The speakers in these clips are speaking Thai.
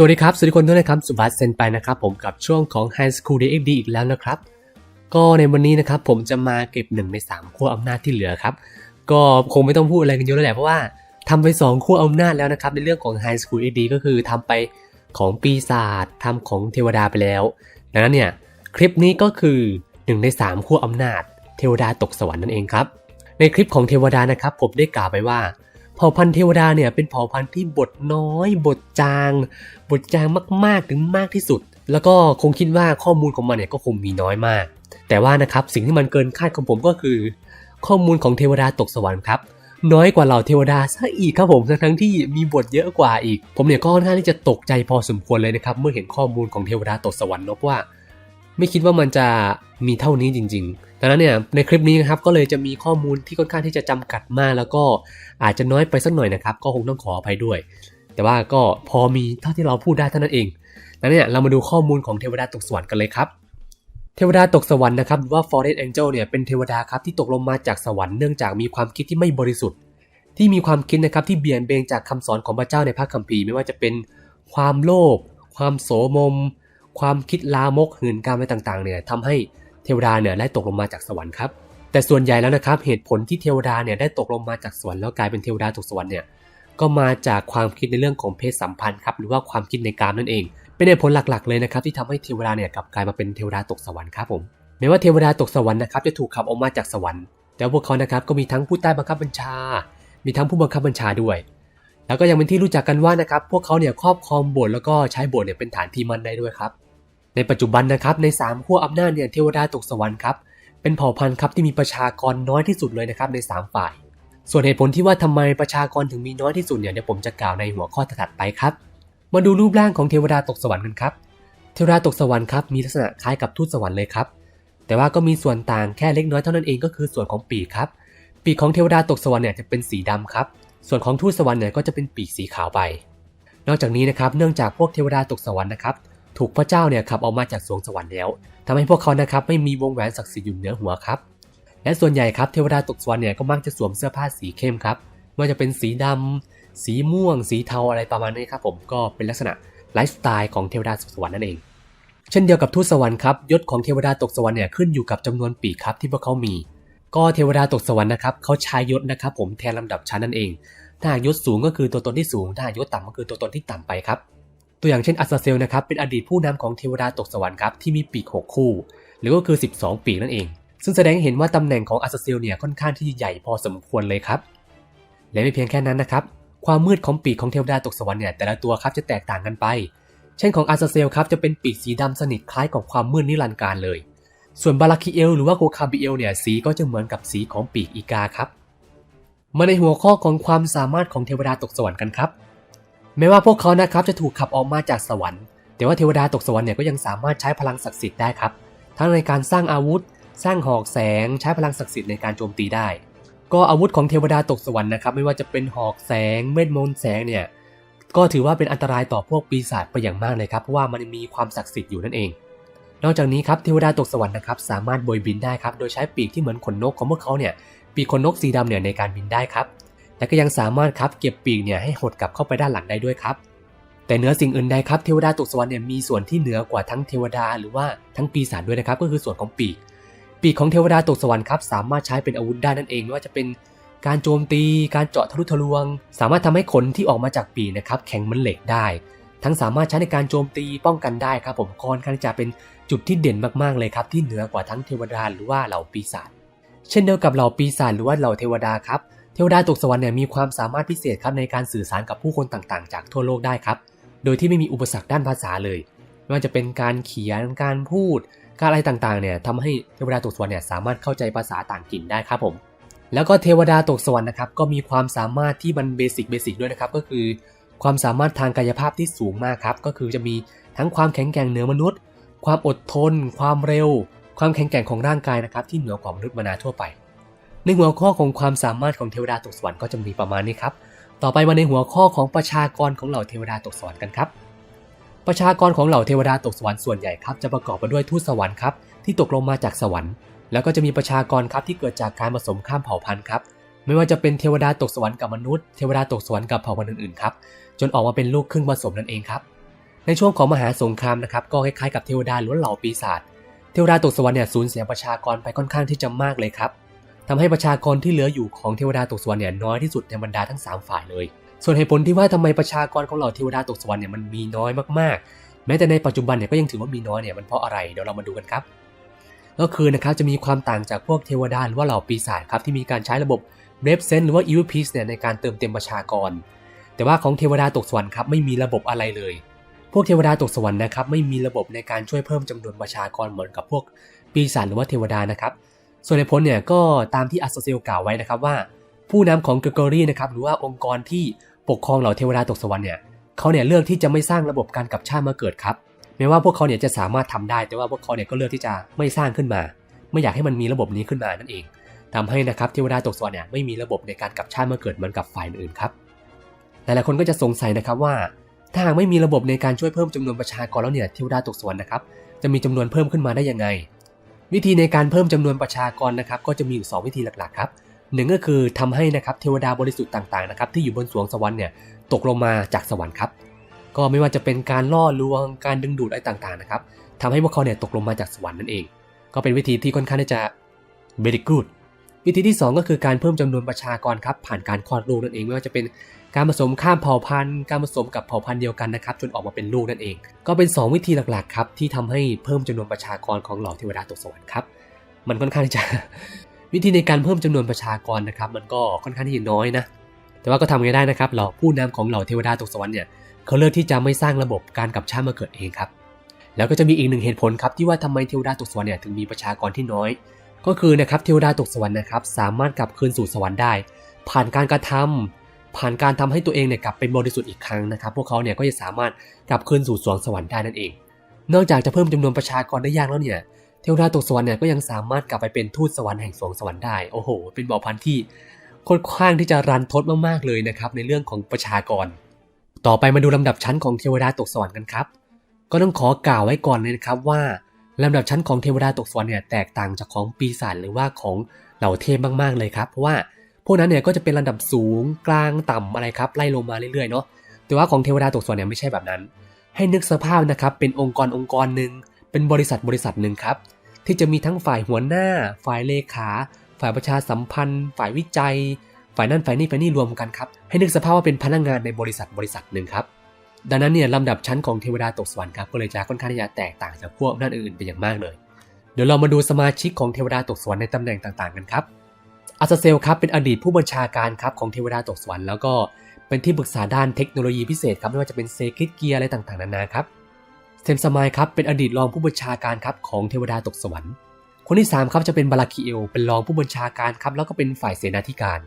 สวัสดีครับ สวัสดีคนด้วยนะครับ สุภัสเซนไปนะครับ ผมกับช่วงของ High School DxD อีกแล้วนะครับ ก็ในวันนี้นะครับผมจะมาเก็บหนึ่งใน3ขั้วอำนาจที่เหลือครับ ก็คงไม่ต้องพูดอะไรกันเยอะแล้วแหละ เพราะว่าทำไป 2ขั้วอำนาจแล้วนะครับ ในเรื่องของ High School DxD ก็คือทำไปของปีศาจทำของเทวดาไปแล้ว ดังนั้นเนี่ยคลิปนี้ก็คือ 1 ใน3ขั้วอำนาจ เทวดาตกสวรรค์นั่นเองครับ ในคลิปของเทวดานะครับผมได้กล่าวไปว่า เผ่าพันธุ์เทวดาเนี่ยเป็นเผ่าพันธุ์ที่บทน้อย บทจาง บทจางมากๆถึงมากที่สุด แล้วก็คงคิดว่าข้อมูลของมันเนี่ยก็คงมีน้อยมาก แต่ว่านะครับสิ่งที่มันเกินคาดของผมก็คือ ข้อมูลของเทวดาตกสวรรค์ครับน้อยกว่าเหล่าเทวดาซะอีกครับผมทั้งที่มีบทเยอะกว่าอีก ผมเนี่ยก็ค่อนข้างที่จะตกใจพอสมควรเลยนะครับ เมื่อเห็นข้อมูลของเทวดาตกสวรรค์นอะว่า ไม่คิดว่ามันจะมีเท่านี้จริง ๆ ดังนั้นเนี่ยในคลิปนี้นะครับก็เลยจะมีข้อมูลที่ค่อนข้างที่จะจำกัดมาก แล้วก็อาจจะน้อยไปสักหน่อยนะครับ ก็คงต้องขออภัยด้วย แต่ว่าก็พอมีเท่าที่เราพูดได้เท่านั้นเองดังนั้นเนี่ยเรามาดูข้อมูลของเทวดาตกสวรรค์กันเลยครับเทวดาตกสวรรค์นะครับหรือว่า Fallen Angel เนี่ยเป็นเทวดาครับที่ตกลงมาจากสวรรค์เนื่องจากมีความคิดที่ไม่บริสุทธิ์ ที่มีความคิดนะครับที่เบี่ยงเบนจากคำสอนของพระเจ้าในพระคัมภีร์ไม่ว่าจะเป็นความโลภความโสมม ความคิดลามกหื่นกามอะไรต่างๆเนี่ยทำให้ ทวดาเนี่ยได้ตกลงมาจากสวรรค์ครับแต่ส่วนใหญ่แล้วนะครับเหตุผลที่เทวดาเนี่ยได้ตกลงมาจากสวรรค์แล้วกลายเป็นเทวดาตกสวรรค์เนี่ยก็มาจากความคิดในเรื่องของเพศสัมพันธ์ครับหรือว่าความคิดในกามนั่นเอง เป็นเหตุผลหลักๆเลยนะครับที่ทำให้เทวดาเนี่ยกลับกลายมาเป็นเทวดาตกสวรรค์ครับผมแม้ว่าเทวดาตกสวรรค์นะครับจะถูกขับออกมาจากสวรรค์ แต่พวกเขานะครับก็มีทั้งผู้ใต้บังคับบัญชา มีทั้งผู้บังคับบัญชาด้วย แล้วก็ยังเป็นที่รู้จักกันว่านะครับพวกเขาเนี่ยครอบครองโบสถ์แล้วก็ใช้โบสถ์เนี่ยเป็นฐานที่มั่นได้ด้วยครับ ในปัจจุบันนะครับใน3ขั้วอำนาจเนี่ยเทวดาตกสวรรค์ครับเป็นเผ่าพันธุ์ครับที่มีประชากรน้อยที่สุดเลยนะครับใน 3 ฝ่าย ส่วนเหตุผลที่ว่าทำไมประชากรถึงมีน้อยที่สุดเนี่ยเดี๋ยวผมจะกล่าวในหัวข้อถัดไปครับ มาดูรูปร่างของเทวดาตกสวรรค์กันครับ เทวดาตกสวรรค์ครับมีลักษณะคล้ายกับทูตสวรรค์เลยครับ แต่ว่าก็มีส่วนต่างแค่เล็กน้อยเท่านั้นเองก็คือส่วนของปีกครับ ปีกของเทวดาตกสวรรค์เนี่ยจะเป็นสีดำครับ ส่วนของทูตสวรรค์เนี่ยก็จะเป็นปีกสีขาวไป นอกจากนี้นะครับเนื่องจากพวกเทวดาตกสวรรค์นะครับ ถูกพระเจ้าเนี่ยขับออกมาจากสวงสวรรค์แล้วทำให้พวกเขานะครับไม่มีวงแหวนศักดิ์สิทธิ์อยู่เหนือหัวครับ และส่วนใหญ่ครับเทวดาตกสวรรค์เนี่ยก็มักจะสวมเสื้อผ้าสีเข้มครับไม่ว่าจะเป็นสีดำสีม่วง สีเทาอะไรประมาณนี้ครับผมก็เป็นลักษณะไลฟ์สไตล์ของเทวดาตกสวรรค์นั่นเอง เช่นเดียวกับทูตสวรรค์ครับยศของเทวดาตกสวรรค์เนี่ยขึ้นอยู่กับจำนวนปีกครับที่พวกเขามี ก็เทวดาตกสวรรค์นะครับเขาใช้ยศนะครับผมแทนลำดับชั้นนั่นเอง ถ้ายศสูงก็คือตัวตนที่สูง ถ้ายศต่ำก็คือตัวตนที่ต่ำไปครับ ตัวอย่างเช่นอัสซาเซลนะครับเป็นอดีตผู้นำของเทวดาตกสวรรค์ครับที่มีปีก6คู่ หรือก็คือ 12 ปีกนั่นเอง ซึ่งแสดงให้เห็นว่าตำแหน่งของอัสซาเซลเนี่ยค่อนข้างที่ใหญ่พอสมควรเลยครับ และไม่เพียงแค่นั้นนะครับความมืดของปีกของเทวดาตกสวรรค์เนี่ยแต่ละตัวครับจะแตกต่างกันไป เช่นของอัสซาเซลครับจะเป็นปีกสีดำสนิทคล้ายกับความมืดนิรันดร์การเลย ส่วนบาราคิเอลหรือว่าโกคาบิเอลเนี่ยสีก็จะเหมือนกับสีของปีกอีกาครับ มาในหัวข้อของความสามารถของเทวดาตกสวรรค์กันครับ แม้ว่าพวกเขานะครับจะถูกขับออกมาจากสวรรค์ แต่ว่าเทวดาตกสวรรค์เนี่ยก็ยังสามารถใช้พลังศักดิ์สิทธิ์ได้ครับ ทั้งในการสร้างอาวุธ สร้างหอกแสง ใช้พลังศักดิ์สิทธิ์ในการโจมตีได้ ก็อาวุธของเทวดาตกสวรรค์นะครับ ไม่ว่าจะเป็นหอกแสง เวทมนต์แสงเนี่ย ก็ถือว่าเป็นอันตรายต่อพวกปีศาจไปอย่างมากเลยครับ เพราะว่ามันมีความศักดิ์สิทธิ์อยู่นั่นเอง นอกจากนี้ครับเทวดาตกสวรรค์นะครับสามารถโบยบินได้ครับ โดยใช้ปีกที่เหมือนขนนกของพวกเขาเนี่ย ปีกขนนกสีดำเนี่ยในการบินได้ครับ และก็ยังสามารถครับเก็บปีกเนี่ยให้หดกลับเข้าไปด้านหลังได้ด้วยครับ แต่เหนือสิ่งอื่นใดครับเทวดาตกสวรรค์เนี่ยมีส่วนที่เหนือกว่าทั้งเทวดาหรือว่าทั้งปีศาจด้วยนะครับ ก็คือส่วนของปีก ปีกของเทวดาตกสวรรค์ครับสามารถใช้เป็นอาวุธได้นั่นเองไม่ว่าจะเป็นการโจมตี การเจาะทะลุทะลวง สามารถทำให้ขนที่ออกมาจากปีกนะครับแข็งเหมือนเหล็กได้ ทั้งสามารถใช้ในการโจมตีป้องกันได้ครับ ผมคอนข้างจะเป็นจุดที่เด่นมากๆเลยครับ ที่เหนือกว่าทั้งเทวดาหรือว่าเหล่าปีศาจเช่นเดียวกับเหล่าปีศาจหรือว่าเหล่าเทวดาครับ ทวดาตกสวรรค์เนี่ยมีความสามารถพิเศษครับในการสื่อสารกับผู้คนต่างๆ จากทั่วโลกได้ครับ โดยที่ไม่มีอุปสรรคด้านภาษาเลย ไม่ว่าจะเป็นการเขียน การพูด การอะไรต่างๆ เนี่ยทำให้เทวดาตกสวรรค์เนี่ยสามารถเข้าใจภาษาต่างถิ่นได้ครับผม แล้วก็เทวดาตกสวรรค์นะครับก็มีความสามารถที่มันเบสิกเบสิกด้วยนะครับก็คือ ความสามารถทางกายภาพที่สูงมากครับ ก็คือจะมีทั้งความแข็งแกร่งเหนือมนุษย์ ความอดทน ความเร็ว ความแข็งแกร่งของร่างกายนะครับที่เหนือกว่ามนุษย์มนาทั่วไป ในหัวข้อของความสามารถของเทวดาตกสวรรค์ก็จะมีประมาณนี้ครับ ต่อไปมาในหัวข้อของประชากรของเหล่าเทวดาตกสวรรค์กันครับ ประชากรของเหล่าเทวดาตกสวรรค์ส่วนใหญ่ครับจะประกอบไปด้วยทูตสวรรค์ครับที่ตกลงมาจากสวรรค์ แล้วก็จะมีประชากรครับที่เกิดจากการผสมข้ามเผ่าพันธุ์ครับ ไม่ว่าจะเป็นเทวดาตกสวรรค์กับมนุษย์ เทวดาตกสวรรค์กับเผ่าพันธุ์อื่นๆครับ จนออกมาเป็นลูกครึ่งผสมนั่นเองครับ ในช่วงของมหาสงครามนะครับก็คล้ายๆกับเทวดาหรือว่าเหล่าปีศาจ เทวดาตกสวรรค์เนี่ยสูญเสียประชากรไปค่อนข้างที่จะมากเลยครับ ทำให้ประชากรที่เหลืออยู่ของเทวดาตกสวรรค์เนี่ยน้อยที่สุดในบรรดาทั้ง 3 ฝ่ายเลย ส่วนเหตุผลที่ว่าทำไมประชากรของเหล่าเทวดาตกสวรรค์เนี่ยมันมีน้อยมากๆ แม้แต่ในปัจจุบันเนี่ยก็ยังถือว่ามีน้อยเนี่ยมันเพราะอะไรเดี๋ยวเรามาดูกันครับ ก็คือนะครับจะมีความต่างจากพวกเทวดาหรือว่าเหล่าปีศาจครับที่มีการใช้ระบบเรฟเซนหรือว่าอีวพีสเนี่ยในการเติมเต็มประชากร แต่ว่าของเทวดาตกสวรรค์ครับไม่มีระบบอะไรเลยพวกเทวดาตกสวรรค์นะครับไม่มีระบบในการช่วยเพิ่มจำนวนประชากรเหมือนกับพวกปีศาจหรือว่าเทวดานะครับ ส่วนในผลเนี่ยก็ตามที่อัสโซเซลกล่าวไว้นะครับว่า ผู้นำของเกรกอรี่นะครับหรือว่าองค์กรที่ปกครองเหล่าเทวดาตกสวรรค์เนี่ยเขาเนี่ยเลือกที่จะไม่สร้างระบบการกลับชาติมาเกิดครับแม้ว่าพวกเขาเนี่ยจะสามารถทำได้ แต่ว่าพวกเขาเนี่ยก็เลือกที่จะไม่สร้างขึ้นมา ไม่อยากให้มันมีระบบนี้ขึ้นมานั่นเองทำให้นะครับเทวดาตกสวรรค์เนี่ยไม่มีระบบในการกลับชาติมาเกิดเหมือนกับฝ่ายอื่นครับหลายๆคนก็จะสงสัยนะครับว่า ถ้าหากไม่มีระบบในการช่วยเพิ่มจำนวนประชากรแล้วเนี่ยเทวดาตกสวรรค์นะครับจะมีจำนวนเพิ่มขึ้นมาได้ยังไง วิธีในการเพิ่มจำนวนประชากรนะครับก็จะมีอยู่ 2 วิธีหลักๆครับหนึ่งก็คือทำให้นะครับเทวดาบริสุทธิ์ต่างๆนะครับที่อยู่บนสวงสวรรค์เนี่ยตกลงมาจากสวรรค์ครับก็ไม่ว่าจะเป็นการล่อลวงการดึงดูดอะไรต่างๆนะครับทำให้พวกเขาเนี่ยตกลงมาจากสวรรค์นั่นเอง ก็เป็นวิธีที่ค่อนข้างที่จะ very good วิธีที่ 2 ก็คือการเพิ่มจำนวนประชากรครับผ่านการคลอดลูกนั่นเองไม่ว่าจะเป็นการผสมข้ามเผ่าพันธุ์ การผสมกับเผ่าพันธุ์เดียวกันนะครับจนออกมาเป็นลูกนั่นเอง ก็เป็น 2 วิธีหลักๆครับที่ทำให้เพิ่มจำนวนประชากรของเหล่าเทวดาตกสวรรค์ครับมันค่อนข้างจะวิธีในการเพิ่มจำนวนประชากรนะครับมันก็ค่อนข้างที่จะน้อยนะแต่ว่าก็ทำไงได้นะครับเหล่าผู้นำของเหล่าเทวดาตกสวรรค์เนี่ยเขาเลือกที่จะไม่สร้างระบบการกลับชาติมาเกิดเองครับแล้วก็จะมีอีกหนึ่งเหตุผลครับที่ว่าทำไมเทวดาตกสวรรค์เนี่ยถึงมีประชากรที่น้อย ก็คือนะครับเทวดาตกสวรรค์นะครับสามารถกลับคืนสู่สวรรค์ได้ ผ่านการกระทำผ่านการทำให้ตัวเองเนี่ยกลับเป็นบริสุทธิ์อีกครั้งนะครับ พวกเขาเนี่ยก็จะสามารถกลับคืนสู่สวงสวรรค์ได้นั่นเอง นอกจากจะเพิ่มจำนวนประชากรได้ยากแล้วเนี่ยเทวดาตกสวรรค์เนี่ยก็ยังสามารถกลับไปเป็นทูตสวรรค์แห่งสวงสวรรค์ได้โอ้โห เป็นบ่อพันธุ์ที่ค่อนข้างที่จะรันทดมากๆเลยนะครับในเรื่องของประชากร ต่อไปมาดูลำดับชั้นของเทวดาตกสวรรค์กันครับ ก็ต้องขอกล่าวไว้ก่อนเลยนะครับว่า ลำดับชั้นของเทวดาตกสวรรค์เนี่ยแตกต่างจากของปีศาจหรือว่าของเหล่าเทพมากๆเลยครับเพราะว่าพวกนั้นเนี่ยก็จะเป็นระดับสูงกลางต่ำอะไรครับไล่ลงมาเรื่อยๆเนาะแต่ว่าของเทวดาตกสวรรค์เนี่ยไม่ใช่แบบนั้น ให้นึกสภาพนะครับเป็นองค์กรองค์กรหนึ่งเป็นบริษัทบริษัทหนึ่งครับที่จะมีทั้งฝ่ายหัวหน้า ฝ่ายเลขา ฝ่ายประชาสัมพันธ์ ฝ่ายวิจัย ฝ่ายนั่นฝ่ายนี่ฝ่ายนี่รวมกันครับให้นึกสภาพว่าเป็นพนักงานในบริษัทบริษัทหนึ่งครับ ดังนั้นเนี่ยลำดับชั้นของเทวดาตกสวรรค์ครับก็เลยจะค่อนข้างที่จะแตกต่างจากพวกด้านอื่นไปอย่างมากเลย เดี๋ยวเรามาดูสมาชิกของเทวดาตกสวรรค์ในตำแหน่งต่างๆกันครับอาซาเซลครับเป็นอดีตผู้บัญชาการครับของเทวดาตกสวรรค์แล้วก็เป็นที่ปรึกษาด้านเทคโนโลยีพิเศษครับไม่ว่าจะเป็นเซคิดเกียร์อะไรต่างๆนานาครับเซมสมายครับเป็นอดีตรองผู้บัญชาการครับของเทวดาตกสวรรค์ คนที่3ครับจะเป็นบาราคิเอลเป็นรองผู้บัญชาการครับแล้วก็เป็นฝ่ายเสนาธิการ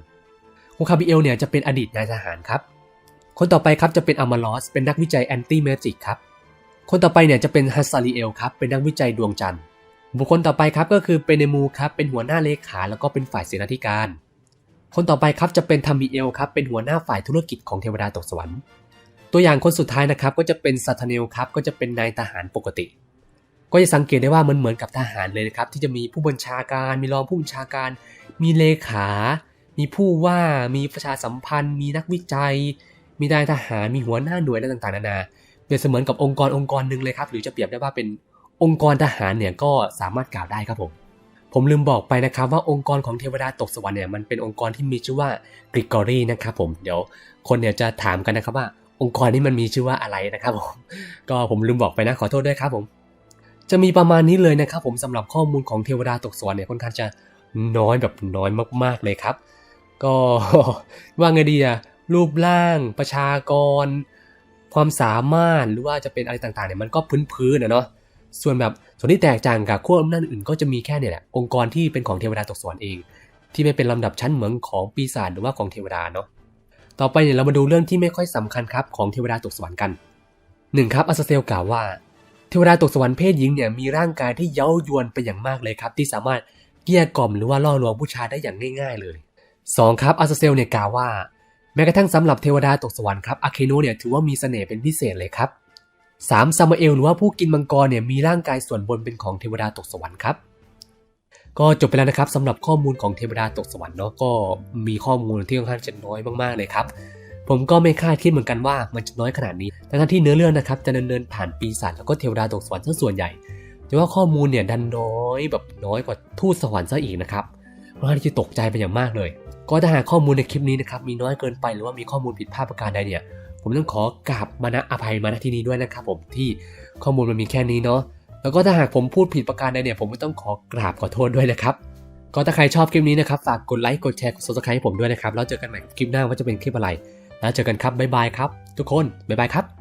คูคาบิเอลเนี่ยจะเป็นอดีตนายทหารครับ คนต่อไปครับจะเป็นอามาลอสเป็นนักวิจัยแอนตี้เมจิกครับ คนต่อไปเนี่ยจะเป็นฮัสซาริเอลครับเป็นนักวิจัยดวงจันทร์บุคคลต่อไปครับก็คือเปเนมูครับเป็นหัวหน้าเลขาแล้วก็เป็นฝ่ายเสนาธิการ คนต่อไปครับจะเป็นทามิเอลครับเป็นหัวหน้าฝ่ายธุรกิจของเทวดาตกสวรรค์ ตัวอย่างคนสุดท้ายนะครับก็จะเป็นซัตเนลครับก็จะเป็นนายทหารปกติ ก็จะสังเกตได้ว่ามันเหมือนกับทหารเลยนะครับที่จะมีผู้บัญชาการ มีรองผู้บัญชาการ มีเลขา มีผู้ว่า มีประชาสัมพันธ์ มีนักวิจัย มีนายทหารมีหัวหน้าหน่วยอะไรต่างๆนานาเปรียบเสมือนกับองค์กรองค์กรหนึ่งเลยครับ หรือจะเปรียบได้ว่าเป็นองค์กรทหารเนี่ยก็สามารถกล่าวได้ครับผม ผมลืมบอกไปนะครับว่าองค์กรของเทวดาตกสวรรค์เนี่ยมันเป็นองค์กรที่มีชื่อว่ากริกอรีนะครับผมเดี๋ยวคนเนี่ยจะถามกันนะครับว่าองค์กรนี้มันมีชื่อว่าอะไรนะครับผมก็ผมลืมบอกไปนะขอโทษด้วยครับผมจะมีประมาณนี้เลยนะครับผมสำหรับข้อมูลของเทวดาตกสวรรค์เนี่ยค่อนข้างจะน้อยแบบน้อยมากๆเลยครับ ก็ว่าไงดีอะ รูปร่าง ประชากร ความสามารถหรือว่าจะเป็นอะไรต่างๆเนี่ยมันก็พื้นๆนะเนาะส่วนแบบส่วนที่แตกต่างกับขั้วอำนาจอื่นก็จะมีแค่เนี่ยแหละองค์กรที่เป็นของเทวดาตกสวรรค์เอง ที่ไม่เป็นลำดับชั้นเหมือนของปีศาจหรือว่าของเทวดาเนาะต่อไปเนี่ยเรามาดูเรื่องที่ไม่ค่อยสำคัญครับของเทวดาตกสวรรค์กันหนึ่งครับอัสเซลกล่าวว่าเทวดาตกสวรรค์เพศหญิงเนี่ยมีร่างกายที่เย้ายวนไปอย่างมากเลยครับ ที่สามารถเกลี้ยกล่อมหรือว่าล่อลวงผู้ชายได้อย่างง่าย ๆ เลยสองครับอัสเซลเนี่ยกล่าวว่า แม้กระทั่งสำหรับเทวดาตกสวรรค์ครับอาเคโนเนี่ยถือว่ามีเสน่ห์เป็นพิเศษเลยครับสามซามาเอลหรือว่าผู้กินมังกรเนี่ยมีร่างกายส่วนบนเป็นของเทวดาตกสวรรค์ครับก็จบไปแล้วนะครับสำหรับข้อมูลของเทวดาตกสวรรค์เนาะก็มีข้อมูลที่ค่อนข้างจะน้อยมากๆเลยครับผมก็ไม่คาดคิดเหมือนกันว่ามันจะน้อยขนาดนี้ทั้งที่เนื้อเรื่องนะครับจะเนินผ่านปีศาจแล้วก็เทวดาตกสวรรค์ซะส่วนใหญ่แต่ว่าข้อมูลเนี่ยดันน้อยแบบน้อยกว่าทูตสวรรค์ซะอีกนะครับ ค่อนข้างที่จะตกใจเป็นอย่างมากเลย ก็ถ้าหากข้อมูลในคลิปนี้นะครับมีน้อยเกินไปหรือว่ามีข้อมูลผิดพลาดประการใดเนี่ย ผมต้องขอกราบมาณอภัยมาณที่นี้ด้วยนะครับผมที่ข้อมูลมันมีแค่นี้เนาะแล้วก็ถ้าหากผมพูดผิดประการใดเนี่ย ผมก็ต้องขอกราบขอโทษด้วยนะครับก็ถ้าใครชอบคลิปนี้นะครับฝากกดไลค์กดแชร์กด subscribe ให้ผมด้วยนะครับแล้วเจอกันใหม่คลิปหน้าว่าจะเป็นคลิปอะไร แล้วเจอกันครับบ๊ายบายครับ ทุกคนบ๊ายบายครับ